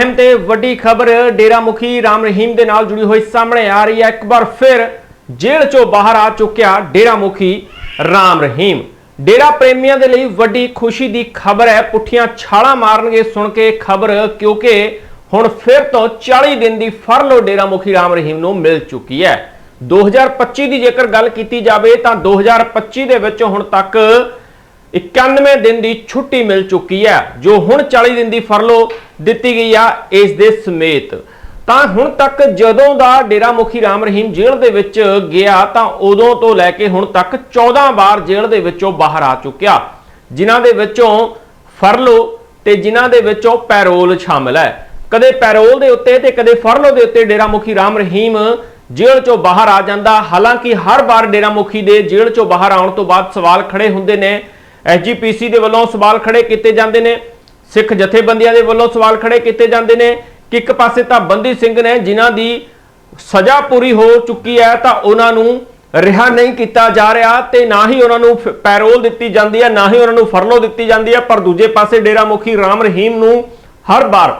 ਅਹਿਮ ਤੇ ਵੱਡੀ ਖਬਰ ਡੇਰਾ ਮੁਖੀ ਰਾਮ ਰਹੀਮ ਦੇ ਨਾਲ ਜੁੜੀ ਹੋਈ ਸਾਹਮਣੇ ਆ ਰਹੀ ਹੈ। ਇੱਕ ਵਾਰ ਫਿਰ ਜੇਲ੍ਹ ਚੋਂ ਬਾਹਰ ਆ ਚੁੱਕਿਆ ਡੇਰਾ ਮੁਖੀ ਰਾਮ ਰਹੀਮ। ਡੇਰਾ ਪ੍ਰੇਮੀਆਂ ਦੇ ਲਈ ਵੱਡੀ ਖੁਸ਼ੀ ਦੀ ਖਬਰ ਹੈ। ਪੁੱਠੀਆਂ ਛਾਲਾਂ ਮਾਰਨਗੇ ਸੁਣ ਕੇ ਖਬਰ, ਕਿਉਂਕਿ ਹੁਣ ਫਿਰ ਤੋਂ 40 ਦਿਨ ਦੀ ਫਰਲੋ ਡੇਰਾ ਮੁਖੀ ਰਾਮ ਰਹੀਮ ਨੂੰ ਮਿਲ ਚੁੱਕੀ ਹੈ। 2025 ਦੀ ਜੇਕਰ ਗੱਲ ਕੀਤੀ ਜਾਵੇ ਤਾਂ 2025 ਦੇ ਵਿੱਚ ਹੁਣ ਤੱਕ 91 ਦਿਨ ਦੀ ਛੁੱਟੀ ਮਿਲ ਚੁੱਕੀ ਹੈ, ਜੋ ਹੁਣ 40 ਦਿਨ ਦੀ ਫਰਲੋ ਦਿੱਤੀ ਗਈ ਆ ਇਸ ਦੇ ਸਮੇਤ। ਤਾਂ ਹੁਣ ਤੱਕ ਜਦੋਂ ਦਾ ਡੇਰਾ ਮੁਖੀ ਰਾਮ ਰਹੀਮ ਜੇਲ੍ਹ ਦੇ ਵਿੱਚ ਗਿਆ, ਤਾਂ ਉਦੋਂ ਤੋਂ ਲੈ ਕੇ ਹੁਣ ਤੱਕ 14 ਵਾਰ ਜੇਲ੍ਹ ਦੇ ਵਿੱਚੋਂ ਬਾਹਰ ਆ ਚੁੱਕਿਆ। ਜਿਨ੍ਹਾਂ ਦੇ ਵਿੱਚੋਂ ਫਰਲੋ ਤੇ ਜਿਨ੍ਹਾਂ ਦੇ ਵਿੱਚੋਂ ਪੈਰੋਲ ਸ਼ਾਮਲ ਹੈ। ਕਦੇ ਪੈਰੋਲ ਦੇ ਉੱਤੇ ਤੇ ਕਦੇ ਫਰਲੋ ਦੇ ਉੱਤੇ ਡੇਰਾ ਮੁਖੀ ਰਾਮ ਰਹੀਮ ਜੇਲ੍ਹ ਚੋਂ ਬਾਹਰ ਆ ਜਾਂਦਾ। ਹਾਲਾਂਕਿ ਹਰ ਵਾਰ ਡੇਰਾ ਮੁਖੀ ਦੇ ਜੇਲ੍ਹ ਚੋਂ ਬਾਹਰ ਆਉਣ ਤੋਂ ਬਾਅਦ ਸਵਾਲ ਖੜੇ ਹੁੰਦੇ ਨੇ ਐਸਜੀਪੀਸੀ ਦੇ ਵੱਲੋਂ ਸਵਾਲ ਖੜੇ ਕੀਤੇ ਜਾਂਦੇ ਨੇ। ਸਿੱਖ ਜਥੇਬੰਦੀਆਂ ਦੇ ਵੱਲੋਂ ਸਵਾਲ ਖੜੇ ਕੀਤੇ ਜਾਂਦੇ ਨੇ ਕਿ ਇੱਕ ਪਾਸੇ ਤਾਂ ਬੰਦੀ ਸਿੰਘ ਨੇ ਜਿਨ੍ਹਾਂ ਦੀ ਸਜ਼ਾ ਪੂਰੀ ਹੋ ਚੁੱਕੀ ਹੈ ਤਾਂ ਉਹਨਾਂ ਨੂੰ ਰਿਹਾ ਨਹੀਂ ਕੀਤਾ ਜਾ ਰਿਹਾ ਤੇ ਨਾ ਹੀ ਉਹਨਾਂ ਨੂੰ ਪੈਰੋਲ ਦਿੱਤੀ ਜਾਂਦੀ ਹੈ, ਨਾ ਹੀ ਉਹਨਾਂ ਨੂੰ ਫਰਲੋ ਦਿੱਤੀ ਜਾਂਦੀ ਹੈ, ਪਰ ਦੂਜੇ ਪਾਸੇ ਡੇਰਾ ਮੁਖੀ ਰਾਮ ਰਹੀਮ ਨੂੰ ਹਰ ਵਾਰ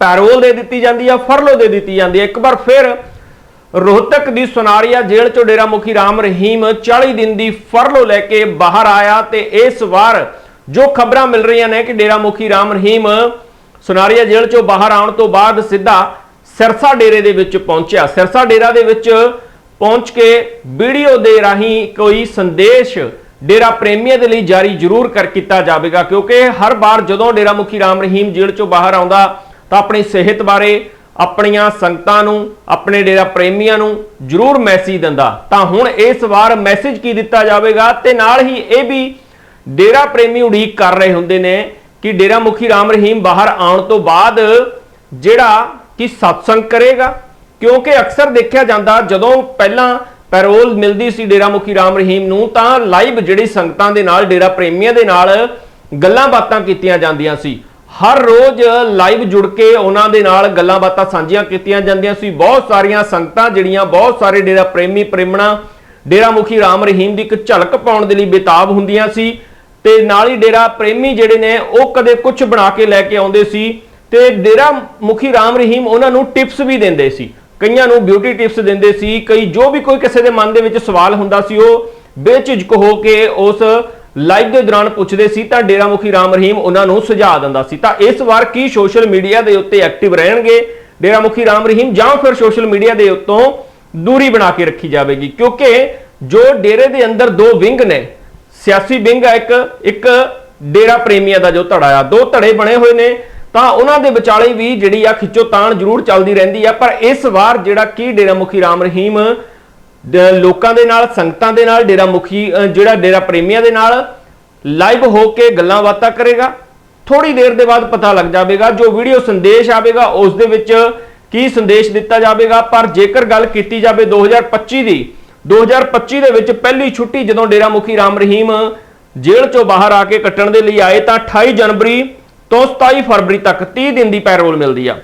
ਪੈਰੋਲ ਦੇ ਦਿੱਤੀ ਜਾਂਦੀ ਹੈ, ਫਰਲੋ ਦੇ ਦਿੱਤੀ ਜਾਂਦੀ ਹੈ। ਇੱਕ ਵਾਰ ਫਿਰ ਰੋਹਤਕ ਦੀ ਸੁਨਾਰੀਆ ਜੇਲ੍ਹ ਚੋਂ ਡੇਰਾ ਮੁਖੀ ਰਾਮ ਰਹੀਮ 40 ਦਿਨ ਦੀ ਫਰਲੋ ਲੈ ਕੇ ਬਾਹਰ ਆਇਆ ਤੇ ਇਸ ਵਾਰ ਜੋ ਖਬਰਾਂ ਮਿਲ ਰਹੀਆਂ ਨੇ ਕਿ ਡੇਰਾ ਮੁਖੀ ਰਾਮ ਰਹੀਮ ਸੁਨਾਰੀਆ ਜੇਲ੍ਹ ਚੋਂ ਬਾਹਰ ਆਉਣ ਤੋਂ ਬਾਅਦ ਸਿੱਧਾ ਸਿਰਸਾ ਡੇਰੇ ਦੇ ਵਿੱਚ ਪਹੁੰਚਿਆ। ਸਿਰਸਾ ਡੇਰਾ ਦੇ ਵਿੱਚ ਪਹੁੰਚ ਕੇ ਵੀਡੀਓ ਦੇ ਰਾਹੀਂ ਕੋਈ ਸੰਦੇਸ਼ ਡੇਰਾ ਪ੍ਰੇਮੀਆਂ ਦੇ ਲਈ ਜਾਰੀ ਜ਼ਰੂਰ ਕਰ ਕੀਤਾ ਜਾਵੇਗਾ, ਕਿਉਂਕਿ ਹਰ ਵਾਰ ਜਦੋਂ ਡੇਰਾ ਮੁਖੀ ਰਾਮ ਰਹੀਮ ਜੇਲ੍ਹ ਚੋਂ ਬਾਹਰ ਆਉਂਦਾ ਤਾਂ ਆਪਣੀ ਸਿਹਤ ਬਾਰੇ ਆਪਣੀਆਂ ਸੰਗਤਾਂ ਨੂੰ, ਆਪਣੇ ਡੇਰਾ ਪ੍ਰੇਮੀਆਂ ਨੂੰ ਜ਼ਰੂਰ ਮੈਸੇਜ ਦਿੰਦਾ। ਤਾਂ ਹੁਣ ਇਸ ਵਾਰ ਮੈਸੇਜ ਕੀ ਦਿੱਤਾ ਜਾਵੇਗਾ? ਤੇ ਨਾਲ ਹੀ ਇਹ ਵੀ ਡੇਰਾ ਪ੍ਰੇਮੀ ਉਡੀਕ ਕਰ ਰਹੇ ਹੁੰਦੇ ਨੇ ਕਿ ਡੇਰਾ ਮੁਖੀ ਰਾਮ ਰਹੀਮ ਬਾਹਰ ਆਉਣ ਤੋਂ ਬਾਅਦ ਜਿਹੜਾ ਕਿ ਸਤਸੰਗ ਕਰੇਗਾ। ਕਿਉਂਕਿ ਅਕਸਰ ਦੇਖਿਆ ਜਾਂਦਾ, ਜਦੋਂ ਪਹਿਲਾਂ ਪੈਰੋਲ ਮਿਲਦੀ ਸੀ ਡੇਰਾ ਮੁਖੀ ਰਾਮ ਰਹੀਮ ਨੂੰ, ਤਾਂ ਲਾਈਵ ਜਿਹੜੀ ਸੰਗਤਾਂ ਦੇ ਨਾਲ, ਡੇਰਾ ਪ੍ਰੇਮੀਆਂ ਦੇ ਨਾਲ ਗੱਲਾਂ ਬਾਤਾਂ ਕੀਤੀਆਂ ਜਾਂਦੀਆਂ ਸੀ। ਹਰ ਰੋਜ਼ ਲਾਈਵ ਜੁੜ ਕੇ ਉਹਨਾਂ ਦੇ ਨਾਲ ਗੱਲਾਂ ਬਾਤਾਂ ਸਾਂਝੀਆਂ ਕੀਤੀਆਂ ਜਾਂਦੀਆਂ ਸੀ। ਬਹੁਤ ਸਾਰੀਆਂ ਸੰਗਤਾਂ ਜਿਹੜੀਆਂ, ਬਹੁਤ ਸਾਰੇ ਡੇਰਾ ਪ੍ਰੇਮੀ ਪ੍ਰੇਮਣਾ, ਡੇਰਾ ਮੁਖੀ ਰਾਮ ਰਹੀਮ ਦੀ ਇੱਕ ਝਲਕ ਪਾਉਣ ਦੇ ਲਈ ਬੇਤਾਬ ਹੁੰਦੀਆਂ ਸੀ ਤੇ ਨਾਲ ਹੀ ਡੇਰਾ ਪ੍ਰੇਮੀ ਜਿਹੜੇ ਨੇ, ਉਹ ਕਦੇ ਕੁਝ ਬਣਾ ਕੇ ਲੈ ਕੇ ਆਉਂਦੇ ਸੀ ਤੇ ਡੇਰਾ ਮੁਖੀ ਰਾਮ ਰਹੀਮ ਉਹਨਾਂ ਨੂੰ ਟਿਪਸ ਵੀ ਦਿੰਦੇ ਸੀ। ਕਈਆਂ ਨੂੰ ਬਿਊਟੀ ਟਿਪਸ ਦਿੰਦੇ ਸੀ, ਕਈ ਜੋ ਵੀ ਕੋਈ ਕਿਸੇ ਦੇ ਮਨ ਦੇ ਵਿੱਚ ਸਵਾਲ ਹੁੰਦਾ ਸੀ, ਉਹ ਬੇਝਿਜਕ ਹੋ ਕੇ ਉਸ ਲਾਈਵ ਦੇ ਦੌਰਾਨ ਪੁੱਛਦੇ ਸੀ ਤਾਂ ਡੇਰਾ ਮੁਖੀ ਰਾਮ ਰਹੀਮ ਉਹਨਾਂ ਨੂੰ ਸੁਝਾਅ ਦਿੰਦਾ ਸੀ। ਤਾਂ ਇਸ ਵਾਰ ਕੀ ਸੋਸ਼ਲ ਮੀਡੀਆ ਦੇ ਉੱਤੇ ਐਕਟਿਵ ਰਹਿਣਗੇ? ਡੇਰਾ ਮੁਖੀ ਰਾਮ ਰਹੀਮ ਜਾਂ ਫਿਰ ਸੋਸ਼ਲ ਮੀਡੀਆ ਦੇ ਉੱਤੋਂ ਦੂਰੀ ਬਣਾ ਕੇ ਰੱਖੀ ਜਾਵੇਗੀ। ਕਿਉਂਕਿ ਜੋ ਡੇਰੇ ਦੇ ਅੰਦਰ ਦੋ ਵਿੰਗ ਨੇ, ਸਿਆਸੀ ਵਿੰਗ ਹੈ ਇੱਕ ਇੱਕ ਡੇਰਾ ਪ੍ਰੇਮੀਆਂ ਦਾ ਜੋ ਧੜਾ ਆ, ਦੋ ਧੜੇ ਬਣੇ ਹੋਏ ਨੇ। ਤਾਂ ਉਹਨਾਂ ਦੇ ਵਿਚਾਲੇ ਵੀ ਜਿਹੜੀ ਆ ਖਿੱਚੋਤਾਣ ਜ਼ਰੂਰ ਚੱਲਦੀ ਰਹਿੰਦੀ ਆ। ਪਰ ਇਸ ਵਾਰ ਜਿਹੜਾ ਕੀ ਡੇਰਾ ਮੁਖੀ ਰਾਮ ਰਹੀਮ ਲੋਕਾਂ ਦੇ ਨਾਲ, ਸੰਗਤਾਂ ਦੇ ਨਾਲ, ਡੇਰਾ ਮੁਖੀ ਜਿਹੜਾ ਡੇਰਾ ਪ੍ਰੇਮੀਆਂ ਦੇ ਨਾਲ ਲਾਈਵ ਹੋ ਕੇ ਗੱਲਾਂ ਬਾਤਾਂ ਕਰੇਗਾ। ਥੋੜੀ ਦੇਰ ਦੇ ਬਾਅਦ ਪਤਾ ਲੱਗ ਜਾਵੇਗਾ, ਜੋ ਵੀਡੀਓ ਸੰਦੇਸ਼ ਆਵੇਗਾ, ਉਸ ਦੇ ਵਿੱਚ ਕੀ ਸੰਦੇਸ਼ ਦਿੱਤਾ ਜਾਵੇਗਾ। ਪਰ ਜੇਕਰ ਗੱਲ ਕੀਤੀ ਜਾਵੇ 2025 ਦੀ 2025 ਦੇ ਵਿੱਚ ਪਹਿਲੀ ਛੁੱਟੀ ਜਦੋਂ ਡੇਰਾ ਮੁਖੀ ਰਾਮ ਰਹੀਮ ਜੇਲ੍ਹ ਚੋਂ ਬਾਹਰ ਆ ਕੇ ਕੱਟਣ ਦੇ ਲਈ ਆਏ, ਤਾਂ 28 ਜਨਵਰੀ ਤੋਂ 27 ਫਰਵਰੀ ਤੱਕ 30 ਦਿਨ ਦੀ ਪੈਰੋਲ ਮਿਲਦੀ ਆ।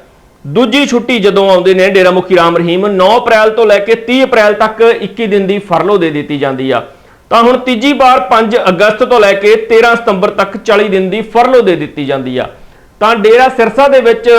ਦੂਜੀ ਛੁੱਟੀ ਜਦੋਂ ਆਉਂਦੇ ਨੇ ਡੇਰਾ ਮੁਖੀ ਰਾਮ ਰਹੀਮ 9 ਅਪ੍ਰੈਲ ਤੋਂ ਲੈ ਕੇ 30 ਅਪ੍ਰੈਲ ਤੱਕ 21 ਦਿਨ ਦੀ ਫਰਲੋ ਦੇ ਦਿੱਤੀ ਜਾਂਦੀ ਆ। ਤਾਂ ਹੁਣ ਤੀਜੀ ਵਾਰ 5 ਅਗਸਤ ਤੋਂ ਲੈ ਕੇ 13 ਸਤੰਬਰ ਤੱਕ 40 ਦਿਨ ਦੀ ਫਰਲੋ ਦੇ ਦਿੱਤੀ ਜਾਂਦੀ ਆ। ਤਾਂ ਡੇਰਾ ਸਿਰਸਾ ਦੇ ਵਿੱਚ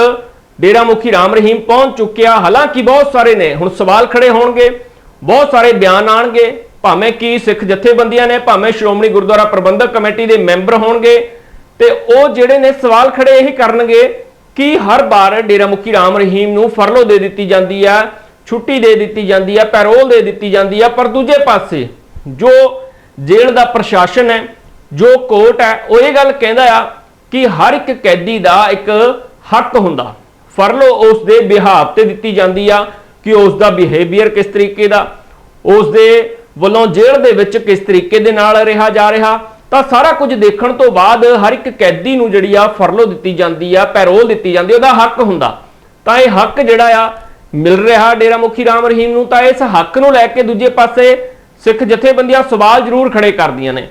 ਡੇਰਾ ਮੁਖੀ ਰਾਮ ਰਹੀਮ ਪਹੁੰਚ ਚੁੱਕਿਆ ਹਾਲਾਂਕਿ ਬਹੁਤ ਸਾਰੇ ਨੇ, ਹੁਣ ਸਵਾਲ ਖੜੇ ਹੋਣਗੇ। ਬਹੁਤ ਸਾਰੇ ਬਿਆਨ ਆਣਗੇ। ਭਾਵੇਂ ਕਿ ਸਿੱਖ ਜਥੇਬੰਦੀਆਂ ਨੇ, ਭਾਵੇਂ ਸ਼੍ਰੋਮਣੀ ਗੁਰਦੁਆਰਾ ਪ੍ਰਬੰਧਕ ਕਮੇਟੀ ਦੇ ਮੈਂਬਰ ਹੋਣਗੇ। ਤੇ ਉਹ ਜਿਹੜੇ ਨੇ ਸਵਾਲ ਖੜੇ ਇਹ ਕਰਨਗੇ ਕਿ ਹਰ ਵਾਰ ਡੇਰਾ ਮੁਖੀ ਰਾਮ ਰਹੀਮ ਨੂੰ ਫਰਲੋ ਦੇ ਦਿੱਤੀ ਜਾਂਦੀ ਹੈ ਛੁੱਟੀ ਦੇ ਦਿੱਤੀ ਜਾਂਦੀ ਹੈ ਪੈਰੋਲ ਦੇ ਦਿੱਤੀ ਜਾਂਦੀ ਆ, ਪਰ ਦੂਜੇ ਪਾਸੇ ਜੋ ਜੇਲ੍ਹ ਦਾ ਪ੍ਰਸ਼ਾਸਨ ਹੈ, ਜੋ ਕੋਰਟ ਹੈ, ਉਹ ਇਹ ਗੱਲ ਕਹਿੰਦਾ ਆ ਕਿ ਹਰ ਇੱਕ ਕੈਦੀ ਦਾ ਇੱਕ ਹੱਕ ਹੁੰਦਾ। ਫਰਲੋ ਉਸ ਦੇ ਬਿਹਾਵ ਤੇ ਦਿੱਤੀ ਜਾਂਦੀ ਆ ਕਿ ਉਸ ਦਾ ਬਿਹੇਵੀਅਰ ਕਿਸ ਤਰੀਕੇ ਦਾ, ਉਸ ਦੇ ਵੱਲੋਂ ਜੇਲ੍ਹ ਦੇ ਵਿੱਚ ਕਿਸ ਤਰੀਕੇ ਦੇ ਨਾਲ ਰਿਹਾ ਜਾ ਰਿਹਾ ਤਾਂ ਸਾਰਾ ਕੁਝ ਦੇਖਣ ਤੋਂ ਬਾਅਦ ਹਰ ਇੱਕ ਕੈਦੀ ਨੂੰ ਜਿਹੜੀ ਆ ਫਰਲੋ ਦਿੱਤੀ ਜਾਂਦੀ ਆ, ਪੈਰੋਲ ਦਿੱਤੀ ਜਾਂਦੀ ਉਹਦਾ ਹੱਕ ਹੁੰਦਾ। ਤਾਂ ਇਹ ਹੱਕ ਜਿਹੜਾ ਆ ਮਿਲ ਰਿਹਾ ਡੇਰਾ ਮੁਖੀ ਰਾਮ ਰਹੀਮ ਨੂੰ, ਤਾਂ ਇਸ ਹੱਕ ਨੂੰ ਲੈ ਕੇ ਦੂਜੇ ਪਾਸੇ ਸਿੱਖ ਜਥੇਬੰਦੀਆਂ ਸਵਾਲ ਜ਼ਰੂਰ ਖੜੇ ਕਰਦੀਆਂ ਨੇ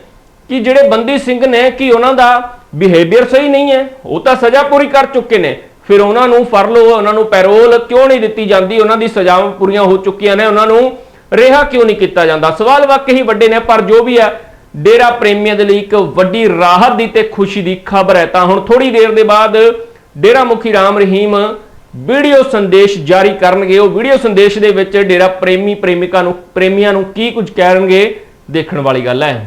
ਕਿ ਜਿਹੜੇ ਬੰਦੀ ਸਿੰਘ ਨੇ, ਕਿ ਉਹਨਾਂ ਦਾ ਬਿਹੇਵੀਅਰ ਸਹੀ ਨਹੀਂ ਹੈ? ਉਹ ਤਾਂ ਸਜ਼ਾ ਪੂਰੀ ਕਰ ਚੁੱਕੇ ਨੇ। ਫਿਰ ਉਹਨਾਂ ਨੂੰ ਫਰਲੋ, ਉਹਨਾਂ ਨੂੰ ਪੈਰੋਲ ਕਿਉਂ ਨਹੀਂ ਦਿੱਤੀ ਜਾਂਦੀ? ਉਹਨਾਂ ਦੀ ਸਜ਼ਾਵਾਂ ਪੂਰੀਆਂ ਹੋ ਚੁੱਕੀਆਂ ਨੇ। ਉਹਨਾਂ ਨੂੰ ਰਿਹਾ ਕਿਉਂ ਨਹੀਂ ਕੀਤਾ ਜਾਂਦਾ? ਸਵਾਲ ਵਾਕਈ ਵੱਡੇ ਨੇ, ਪਰ ਜੋ ਵੀ ਹੈ ਡੇਰਾ ਪ੍ਰੇਮੀਆਂ ਦੇ ਲਈ ਇੱਕ ਵੱਡੀ ਰਾਹਤ ਦੀ ਤੇ ਖੁਸ਼ੀ ਦੀ ਖਬਰ ਹੈ। ਤਾਂ ਹੁਣ ਥੋੜੀ ਦੇਰ ਦੇ ਬਾਅਦ ਡੇਰਾ ਮੁਖੀ ਰਾਮ ਰਹੀਮ ਵੀਡੀਓ ਸੰਦੇਸ਼ ਜਾਰੀ ਕਰਨਗੇ। ਉਹ ਵੀਡੀਓ ਸੰਦੇਸ਼ ਦੇ ਵਿੱਚ ਡੇਰਾ ਪ੍ਰੇਮੀ ਪ੍ਰੇਮਿਕਾ ਨੂੰ ਪ੍ਰੇਮੀਆਂ ਨੂੰ ਕੀ ਕੁਝ ਕਹਿਣਗੇ ਦੇਖਣ ਵਾਲੀ ਗੱਲ ਹੈ।